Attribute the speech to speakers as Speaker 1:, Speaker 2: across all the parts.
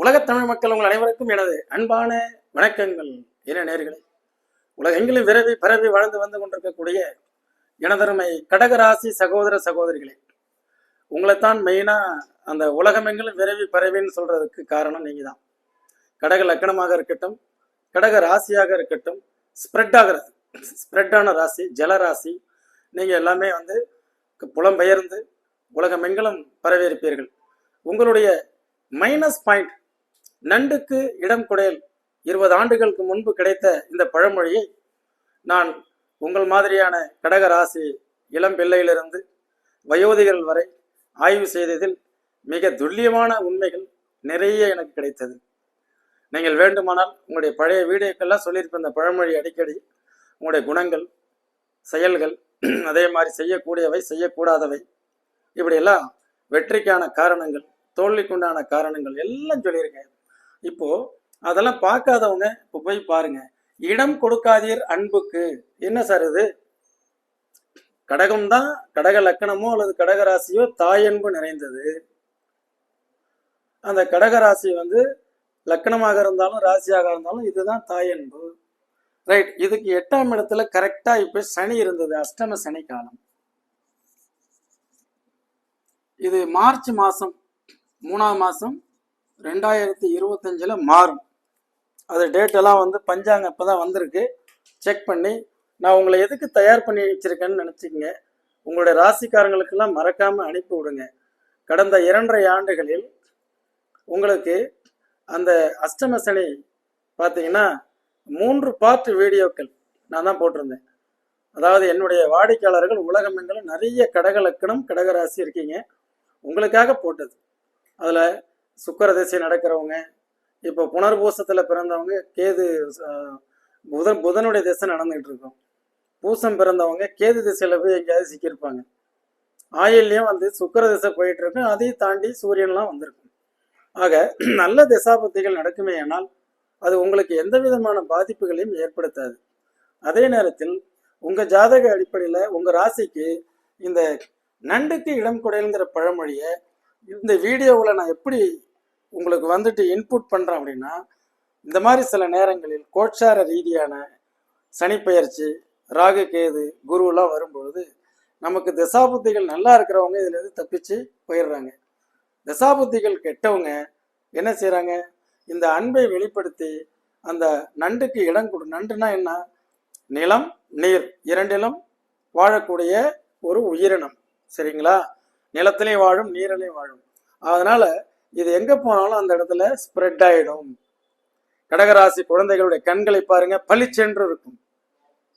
Speaker 1: உலகத் தமிழ் மக்கள் உங்கள் அனைவருக்கும் எனது அன்பான வணக்கங்கள். என நேர்களே உலகெங்கிலும் விரவி பரவி வாழ்ந்து வந்து கொண்டிருக்கக்கூடிய எனதருமை கடகராசி சகோதர சகோதரிகளே உங்களைத்தான் மெயினாக அந்த உலகமெங்கிலும் விரவி பரவின்னு சொல்றதுக்கு காரணம் நீங்கள் தான் கடக லக்கணமாக இருக்கட்டும் கடக ராசியாக இருக்கட்டும் ஸ்ப்ரெட் ஆகிறது ஸ்ப்ரெட்டான ராசி ஜலராசி நீங்கள் எல்லாமே வந்து புலம்பெயர்ந்து உலகமெங்கிலும் பரவி இருப்பீர்கள். உங்களுடைய மைனஸ் பாயிண்ட் நண்டுக்கு இடம் குடையல். இருபது ஆண்டுகளுக்கு முன்பு கிடைத்த இந்த பழமொழியை நான் உங்கள் மாதிரியான கடக ராசி இளம் பிள்ளையிலிருந்து வயோதிகள் வரை ஆய்வு செய்ததில் மிக துல்லியமான உண்மைகள் நிறைய எனக்கு கிடைத்தது. நீங்கள் வேண்டுமானால் உங்களுடைய பழைய வீடியோக்கெல்லாம் சொல்லியிருப்ப இந்த பழமொழி அடிக்கடி உங்களுடைய குணங்கள் செயல்கள் அதே மாதிரி செய்யக்கூடியவை செய்யக்கூடாதவை. இப்படியெல்லாம் வெற்றிக்கான காரணங்கள் தோல்விக்குண்டான காரணங்கள் எல்லாம் சொல்லியிருக்கேன். இப்போ அதெல்லாம் பார்க்காதவங்க இப்போ போய் பாருங்க. இடம் கொடுக்காதீர் அன்புக்கு. என்ன சார் இது? கடகம் தான் கடக லக்கணமோ அல்லது கடக ராசியோ தாயன்பு நிறைந்தது. அந்த கடக ராசி வந்து லக்கணமாக இருந்தாலும் ராசியாக இருந்தாலும் இதுதான் தாயன்பு ரைட் இதுக்கு எட்டாம் இடத்துல கரெக்டா இப்ப சனி இருந்தது அஷ்டம சனி காலம். இது மார்ச் மாசம் மூணாவது மாசம் ரெண்டாயிரத்தி இருபத்தஞ்சில் மாறும். அது டேட்டெல்லாம் வந்து பஞ்சாங்கம் இப்போ தான் வந்திருக்கு. செக் பண்ணி நான் உங்களை எதுக்கு தயார் பண்ணி வச்சிருக்கேன்னு நினச்சிக்கங்க. உங்களுடைய ராசிக்காரங்களுக்கெல்லாம் மறக்காமல் அனுப்பி விடுங்க. கடந்த இரண்டரை ஆண்டுகளில் உங்களுக்கு அந்த அஷ்டம சனி பார்த்தீங்கன்னா மூன்று பார்ட் வீடியோக்கள் நான் தான் போட்டிருந்தேன். அதாவது என்னுடைய வாடிக்கையாளர்கள் உலகமெங்கிலும் நிறைய கடக லக்கணம் கடகராசி இருக்கீங்க. உங்களுக்காக போட்டது. அதில் சுக்கர திசை நடக்கிறவங்க இப்போ புனர்பூசத்தில் பிறந்தவங்க கேது புதன் புதனுடைய திசை நடந்துகிட்டு இருக்கும் பூசம் பிறந்தவங்க கேது திசையில் போய் எங்கேயாவது சிக்கியிருப்பாங்க. ஆயில்யம் வந்து சுக்கர திசை போயிட்டு இருக்கும் அதையும் தாண்டி சூரியன்லாம் வந்திருக்கும். ஆக நல்ல திசாபத்திகள் நடக்குமே ஆனால் அது உங்களுக்கு எந்த விதமான பாதிப்புகளையும் ஏற்படுத்தாது. அதே நேரத்தில் உங்கள் ஜாதக அடிப்படையில் உங்கள் ராசிக்கு இந்த நண்டுக்கு இடம் குடையல்ங்கிற பழமொழியை இந்த வீடியோவில் நான் எப்படி உங்களுக்கு வந்துட்டு இன்புட் பண்ணுறேன் அப்படின்னா இந்த மாதிரி சில நேரங்களில் கோட்சார ரீதியான சனிப்பெயர்ச்சி ராகு கேது குருவெல்லாம் வரும்பொழுது நமக்கு தசாபுத்திகள் நல்லா இருக்கிறவங்க இதுலேருந்து தப்பிச்சு போயிடுறாங்க. தசாபுத்திகள் கெட்டவங்க என்ன செய்கிறாங்க இந்த அன்பை வெளிப்படுத்தி அந்த நண்டுக்கு இடம் கொடு நண்டுனா என்ன? நிலம் நீர் இரண்டிலும் வாழக்கூடிய ஒரு உயிரினம். சரிங்களா? நிலத்திலையும் வாழும் நீரிலையும் வாழும். அதனால இது எங்க போனாலும் அந்த இடத்துல ஸ்ப்ரெட் ஆயிடும். கடகராசி குழந்தைகளுடைய கண்களை பாருங்க பளிச்சென்று இருக்கும்.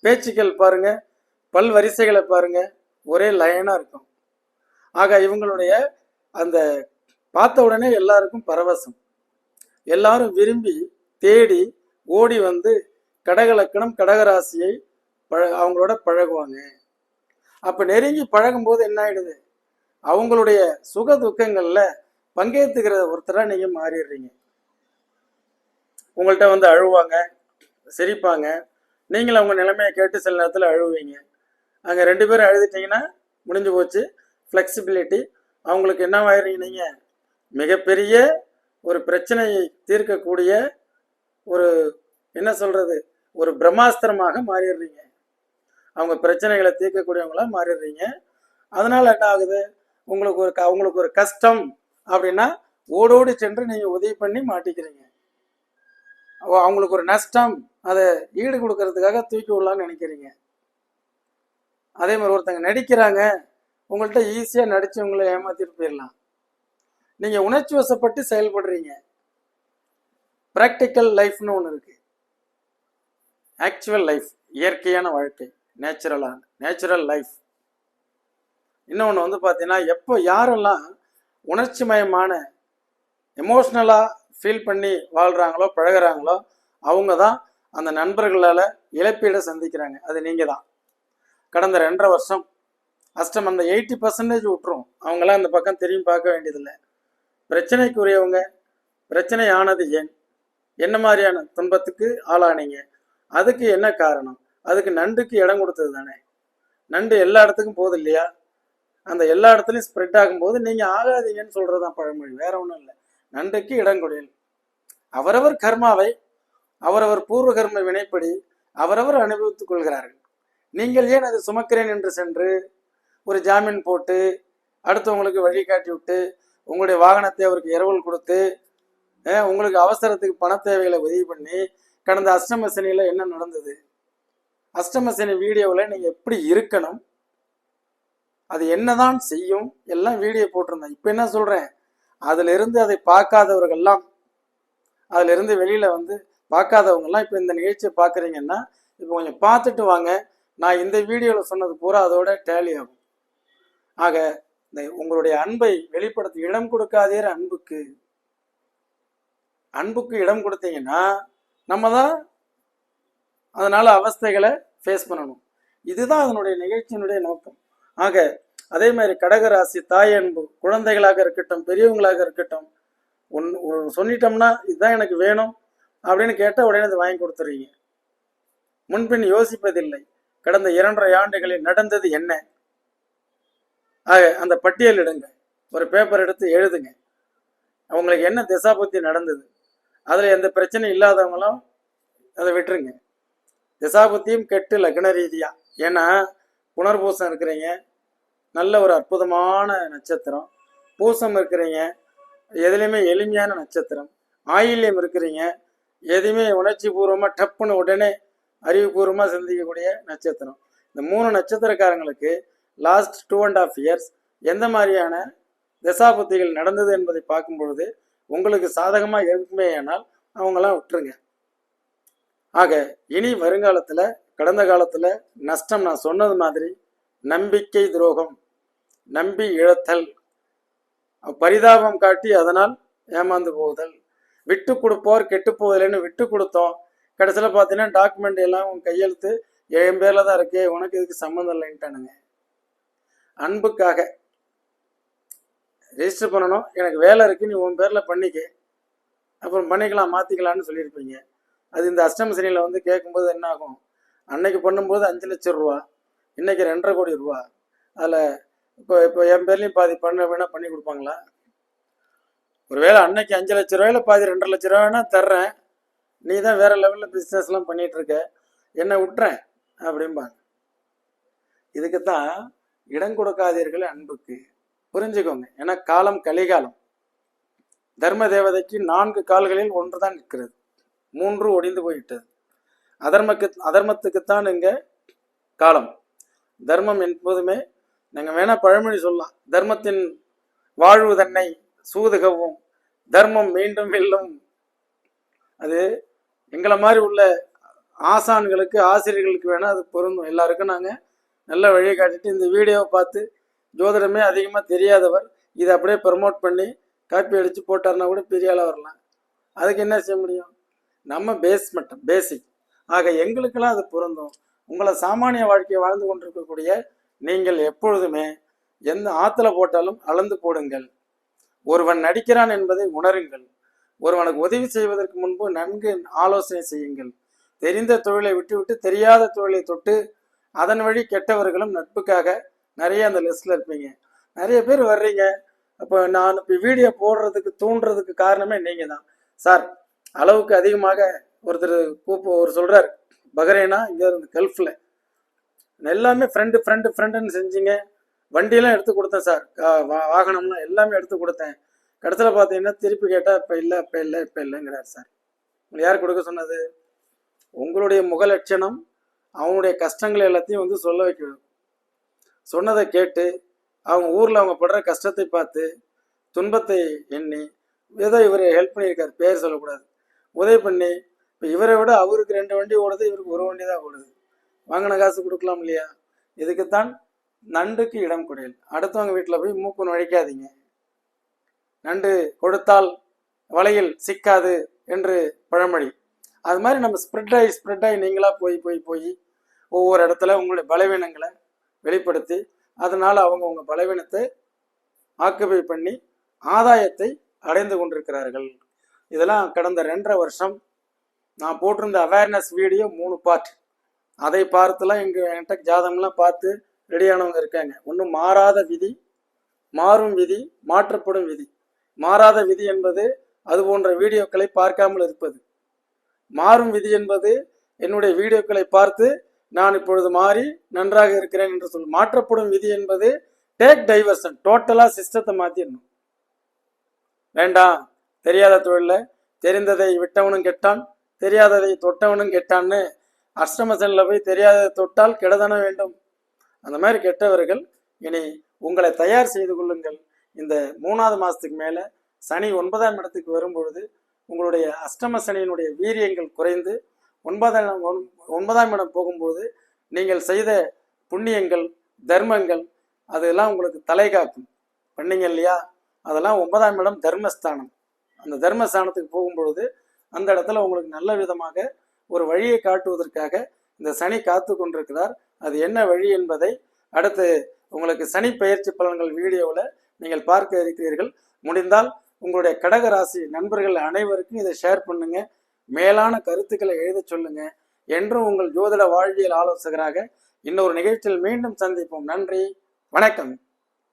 Speaker 1: பேச்சுக்கள் பாருங்க பல் வரிசைகளை பாருங்க ஒரே லைனா இருக்கும். ஆக இவங்களுடைய அந்த பார்த்த உடனே எல்லாருக்கும் பரவசம். எல்லாரும் விரும்பி தேடி ஓடி வந்து கடகலக்கணம் கடகராசியை பழ அவங்களோட பழகுவாங்க. அப்ப நெருங்கி பழகும்போது என்ன ஆயிடுது? அவங்களுடைய சுக துக்கங்கள்ல பங்கேற்றுக்கிற ஒருத்தராக நீங்கள் மாறிடுறீங்க. உங்கள்கிட்ட வந்து அழுவாங்க சிரிப்பாங்க. நீங்கள் அவங்க நிலைமையை கேட்டு சில நேரத்தில் அழுவீங்க. அங்கே ரெண்டு பேரும் அழுதுட்டீங்கன்னா முடிஞ்சு போச்சு. ஃப்ளெக்சிபிலிட்டி அவங்களுக்கு என்ன ஆயிடுறீங்க நீங்கள் மிகப்பெரிய ஒரு பிரச்சனையை தீர்க்கக்கூடிய ஒரு என்ன சொல்கிறது ஒரு பிரம்மாஸ்திரமாக மாறிடுறீங்க. அவங்க பிரச்சனைகளை தீர்க்கக்கூடியவங்களாக மாறிடுறீங்க. அதனால் என்ன ஆகுது? உங்களுக்கு ஒரு க- அவங்களுக்கு ஒரு கஷ்டம் அப்படின்னா ஓடோடி சென்று நீங்கள் உதவி பண்ணி மாட்டிக்கிறீங்க. அவங்களுக்கு ஒரு நஷ்டம் அதை ஈடு கொடுக்கறதுக்காக தூக்கி விடலான்னு நினைக்கிறீங்க. அதே மாதிரி ஒருத்தங்க நடிக்கிறாங்க உங்கள்கிட்ட ஈஸியாக நடிச்சு உங்களை ஏமாத்திட்டு போயிடலாம். நீங்கள் உணர்ச்சி வசப்பட்டு செயல்படுறீங்க. ப்ராக்டிக்கல் லைஃப்னு ஒன்று இருக்கு. ஆக்சுவல் லைஃப் இயற்கையான வாழ்க்கை நேச்சுரலான நேச்சுரல் லைஃப் இன்னொன்று வந்து பார்த்தீங்கன்னா எப்போ யாரெல்லாம் உணர்ச்சி மயமான எமோஷ்னலாக ஃபீல் பண்ணி வாழ்கிறாங்களோ பழகுறாங்களோ அவங்க தான் அந்த நண்பர்களால் இழப்பீடை சந்திக்கிறாங்க. அது நீங்கள் தான் கடந்த ரெண்டரை வருஷம் அஷ்டம் அந்த எயிட்டி பர்சன்டேஜ் விட்டுரும் அவங்களாம் அந்த பக்கம் திரும்பி பார்க்க வேண்டியதில்லை. பிரச்சனைக்குரியவங்க பிரச்சனை ஆனது ஏன்? என்ன மாதிரியான துன்பத்துக்கு ஆளானீங்க? அதுக்கு என்ன காரணம்? அதுக்கு நண்டுக்கு இடம் கொடுத்தது தானே? நண்டு எல்லா இடத்துக்கும் போகுது இல்லையா? அந்த எல்லா இடத்துலையும் ஸ்ப்ரெட் ஆகும்போது நீங்கள் ஆகாதீங்கன்னு சொல்கிறது தான் பழமொழி. வேற ஒன்றும் இல்லை. நண்டுக்கு இடம் அவரவர் கர்மாவை அவரவர் பூர்வ கர்ம வினைப்படி அவரவர் அனுபவித்துக் கொள்கிறார்கள். நீங்கள் ஏன் அதை சுமக்கிறேன் என்று சென்று ஒரு ஜாமீன் போட்டு அடுத்தவங்களுக்கு வழிகாட்டி விட்டு உங்களுடைய வாகனத்தை அவருக்கு இரவல் கொடுத்து உங்களுக்கு அவசரத்துக்கு பண தேவைகளை உதவி பண்ணி கடந்த அஷ்டம என்ன நடந்தது? அஷ்டம சனி வீடியோவில் நீங்கள் எப்படி இருக்கணும்? அது என்னதான் செய்யும்? எல்லாம் வீடியோ போட்டிருந்தேன். இப்போ என்ன சொல்கிறேன் அதிலிருந்து அதை பார்க்காதவர்கள்லாம் அதிலிருந்து வெளியில் வந்து பார்க்காதவங்கெல்லாம் இப்போ இந்த நிகழ்ச்சியை பார்க்குறீங்கன்னா இப்போ கொஞ்சம் பார்த்துட்டு வாங்க. நான் இந்த வீடியோவில் சொன்னது பூரா அதோட டேலி ஆகும். ஆக இந்த உங்களுடைய அன்பை வெளிப்படுத்த இடம் கொடுக்காதீர் அன்புக்கு. அன்புக்கு இடம் கொடுத்தீங்கன்னா நம்ம தான் அதனால் அவஸ்தைகளை ஃபேஸ் பண்ணணும். இதுதான் அதனுடைய நிகழ்ச்சியினுடைய நோக்கம். ஆக அதே மாதிரி கடகராசி தாய் அன்பு குழந்தைகளாக இருக்கட்டும் பெரியவங்களாக இருக்கட்டும் ஒன் சொல்லிட்டோம்னா இதுதான் எனக்கு வேணும் அப்படின்னு கேட்டால் உடனே அதை வாங்கி கொடுத்துறீங்க. முன்பின் யோசிப்பதில்லை. கடந்த இரண்டரை ஆண்டுகளில் நடந்தது என்ன? ஆக அந்த பட்டியல் எடுங்க ஒரு பேப்பர் எடுத்து எழுதுங்க. அவங்களுக்கு என்ன திசாபுத்தி நடந்தது? அதில் எந்த பிரச்சனையும் இல்லாதவங்களும் அதை விட்டுருங்க. திசாபுத்தியும் கெட்டு லக்ன ரீதியாக ஏன்னா புனர்பூசம் இருக்கிறீங்க. நல்ல ஒரு அற்புதமான நட்சத்திரம். பூசம் இருக்கிறீங்க. எதுலேயுமே எளிமையான நட்சத்திரம். ஆயில்யம் இருக்கிறீங்க. எதுவுமே உணர்ச்சி பூர்வமாக டப்புன்னு உடனே அறிவுபூர்வமாக சிந்திக்கக்கூடிய நட்சத்திரம். இந்த மூணு நட்சத்திரக்காரங்களுக்கு last two and half years எந்த மாதிரியான தசாபுத்திகள் நடந்தது என்பதை பார்க்கும் பொழுது உங்களுக்கு சாதகமாக இருக்குமே ஆனால் அவங்களாம் விட்டுருங்க. ஆக இனி வருங்காலத்தில் கடந்த காலத்தில் நஷ்டம் நான் சொன்னது மாதிரி நம்பிக்கை துரோகம். நம்பி இழத்தல் பரிதாபம் காட்டி அதனால் ஏமாந்து போகுதல் விட்டு கொடுப்போர் கெட்டு போவதில்லைன்னு விட்டு கொடுத்தோம். கடைசியில் பார்த்தீங்கன்னா டாக்குமெண்ட் எல்லாம் உன் கையெழுத்து என் பேரில் தான் இருக்கே உனக்கு இதுக்கு சம்மந்தம் இல்லைன்ட்டானுங்க. அன்புக்காக ரெஜிஸ்டர் பண்ணணும். எனக்கு வேலை இருக்கு நீ உன் பேரில் பண்ணிக்க. அப்புறம் பண்ணிக்கலாம் மாற்றிக்கலாம்னு சொல்லியிருப்பீங்க. அது இந்த அஷ்டம சனியில் வந்து கேட்கும்போது என்ன ஆகும் அன்னைக்கு பண்ணும்போது அஞ்சு லட்சம் ரூபா இன்னைக்கு ரெண்டரை கோடி ரூபா. அதில் இப்போ இப்போ என் பேர்லையும் பாதி பண்ண வேணா பண்ணி கொடுப்பாங்களா? ஒருவேளை அன்னைக்கு அஞ்சு லட்ச ரூபாயில பாதி ரெண்டரை லட்ச ரூபா வேணா தர்றேன். நீ தான் வேற லெவலில் பிஸ்னஸ்லாம் பண்ணிட்டு இருக்க. என்ன விட்டுறேன் அப்படிம்பாங்க. இதுக்கு தான் இடம் கொடுக்காதீர்கள் அன்புக்கு. புரிஞ்சுக்கோங்க. ஏன்னா காலம் கலிகாலம். தர்ம தேவதைக்கு நான்கு கால்களில் ஒன்று தான் நிற்கிறது. மூன்று ஒடிந்து போய்விட்டது. அதர்மக்கு அதர்மத்துக்குத்தான் இங்க காலம். தர்மம் எப்போதுமே நீங்கள் வேணால் பழமொழி சொல்லலாம். தர்மத்தின் வாழ்வு தன்னை சூதுகவும் தர்மம் மீண்டும் வெல்லும். அது எங்களை மாதிரி உள்ள ஆசான்களுக்கு ஆசிரியர்களுக்கு வேணால் அது பொருந்தும். எல்லாருக்கும் நாங்கள் நல்ல வழியை காட்டிட்டு இந்த வீடியோவை பார்த்து ஜோதிடமே அதிகமாக தெரியாதவர் இதை அப்படியே ப்ரமோட் பண்ணி காப்பி அடித்து போட்டார்னா கூட பெரிய ஆளாக வரலாம். அதுக்கு என்ன செய்ய முடியும்? நம்ம பேஸ் மட்டும் பேசிக் ஆக எங்களுக்கெல்லாம் அது பொருந்தும். உங்களை சாமானிய வாழ்க்கையை வாழ்ந்து கொண்டிருக்கக்கூடிய நீங்கள் எப்பொழுதுமே எந்த ஆத்துல போட்டாலும் அளந்து போடுங்கள். ஒருவன் நடிக்கிறான் என்பதை உணருங்கள். ஒருவனுக்கு உதவி செய்வதற்கு முன்பு நன்கு ஆலோசனை செய்யுங்கள். தெரிந்த தொழிலை விட்டுவிட்டு தெரியாத தொழிலை தொட்டு அதன் வழி கெட்டவர்களும் நட்புக்காக நிறைய அந்த லிஸ்ட்ல இருப்பீங்க. நிறைய பேர் வர்றீங்க. அப்போ நான் இப்போ வீடியோ போடுறதுக்கு தூண்டுறதுக்கு காரணமே நீங்க தான். சார் அளவுக்கு அதிகமாக ஒருத்தர் கூப்ப ஒரு சொல்றார் பஹ்ரைனா இங்க இருந்து கல்ஃப்ல எல்லாமே ஃப்ரெண்டு ஃப்ரெண்டு ஃப்ரெண்டுன்னு செஞ்சீங்க. வண்டியெல்லாம் எடுத்து கொடுத்தேன் சார் வா- வாகனம்லாம் எல்லாமே எடுத்து கொடுத்தேன். கடைசியில் பார்த்தீங்கன்னா திருப்பி கேட்டால் இப்போ இல்லை இப்போ இல்லை இப்போ இல்லைங்கிறார் சார் உங்களை யார் கொடுக்க சொன்னது? உங்களுடைய முக லட்சணம் அவனுடைய கஷ்டங்கள் எல்லாத்தையும் வந்து சொல்ல வைக்கணும். சொன்னதை கேட்டு அவங்க ஊரில் அவங்க படுற கஷ்டத்தை பார்த்து துன்பத்தை எண்ணி ஏதோ இவர் ஹெல்ப் பண்ணியிருக்காரு பேர் சொல்லக்கூடாது. உதவி பண்ணி இப்போ இவரை விட அவருக்கு ரெண்டு வண்டி ஓடுது இவருக்கு ஒரு வண்டி தான் ஓடுது. வாங்கின காசு கொடுக்கலாம் இல்லையா? இதுக்குத்தான் நண்டுக்கு இடம் குடையல் அடுத்தவங்க வீட்டில் போய் மூக்கு நுழைக்காதீங்க. நண்டு கொடுத்தால் வலையில் சிக்காது என்று பழமொழி. அது மாதிரி நம்ம ஸ்ப்ரெட் ஆகி ஸ்ப்ரெட் ஆகி நீங்களாக போய் போய் போய் ஒவ்வொரு இடத்துல உங்களுடைய பலவீனங்களை வெளிப்படுத்தி அதனால் அவங்க உங்கள் பலவீனத்தை ஆக்குபை பண்ணி ஆதாயத்தை அடைந்து கொண்டிருக்கிறார்கள். இதெல்லாம் கடந்த ரெண்டரை வருஷம் நான் போட்டிருந்த அவேர்னஸ் வீடியோ மூணு பார்ட் அதை பார்த்துலாம் எங்க என்கிட்ட ஜாதகம்லாம் பார்த்து ரெடியானவங்க இருக்காங்க. ஒன்றும் மாறாத விதி மாறும் விதி மாற்றப்படும் விதி. மாறாத விதி என்பது அது போன்ற வீடியோக்களை பார்க்காமல் இருப்பது. மாறும் விதி என்பது என்னுடைய வீடியோக்களை பார்த்து நான் இப்பொழுது மாறி நன்றாக இருக்கிறேன் என்று சொல் மாற்றப்படும் விதி என்பது டேக் டைவர்ஷன் டோட்டலாக சிஸ்டத்தை மாற்றிடணும் வேண்டாம் தெரியாத தொழிலில் தெரிந்ததை விட்டவனும் கெட்டான் தெரியாததை தொட்டவனும் கெட்டான்னு அஷ்டமசனில் போய் தெரியாத தொட்டால் கெடதன வேண்டும்? அந்த மாதிரி கெட்டவர்கள் இனி உங்களை தயார் செய்து கொள்ளுங்கள். இந்த மூணாவது மாதத்துக்கு மேலே சனி ஒன்பதாம் இடத்துக்கு வரும்பொழுது உங்களுடைய அஷ்டம சனியினுடைய வீரியங்கள் குறைந்து ஒன்பதாம் ஒன்- ஒன்பதாம் இடம் போகும்போது நீங்கள் செய்த புண்ணியங்கள் தர்மங்கள் அதெல்லாம் உங்களுக்கு தலை காக்கும். பண்ணீங்க இல்லையா? அதெல்லாம் ஒன்பதாம் இடம் தர்மஸ்தானம். அந்த தர்மஸ்தானத்துக்கு போகும்பொழுது அந்த இடத்துல உங்களுக்கு நல்ல விதமாக ஒரு வழியை காட்டுவதற்காக இந்த சனி காத்து கொண்டிருக்கிறார். அது என்ன வழி என்பதை அடுத்து உங்களுக்கு சனி பயிற்சி பலன்கள் வீடியோவில் நீங்கள் பார்க்க இருக்கிறீர்கள். முடிந்தால் உங்களுடைய கடக ராசி நண்பர்கள் அனைவருக்கும் இதை ஷேர் பண்ணுங்க. மேலான கருத்துக்களை எழுத சொல்லுங்க. என்றும் உங்கள் ஜோதிட வாழ்வியல் ஆலோசகராக இன்னொரு நிகழ்ச்சியில் மீண்டும் சந்திப்போம். நன்றி. வணக்கம்.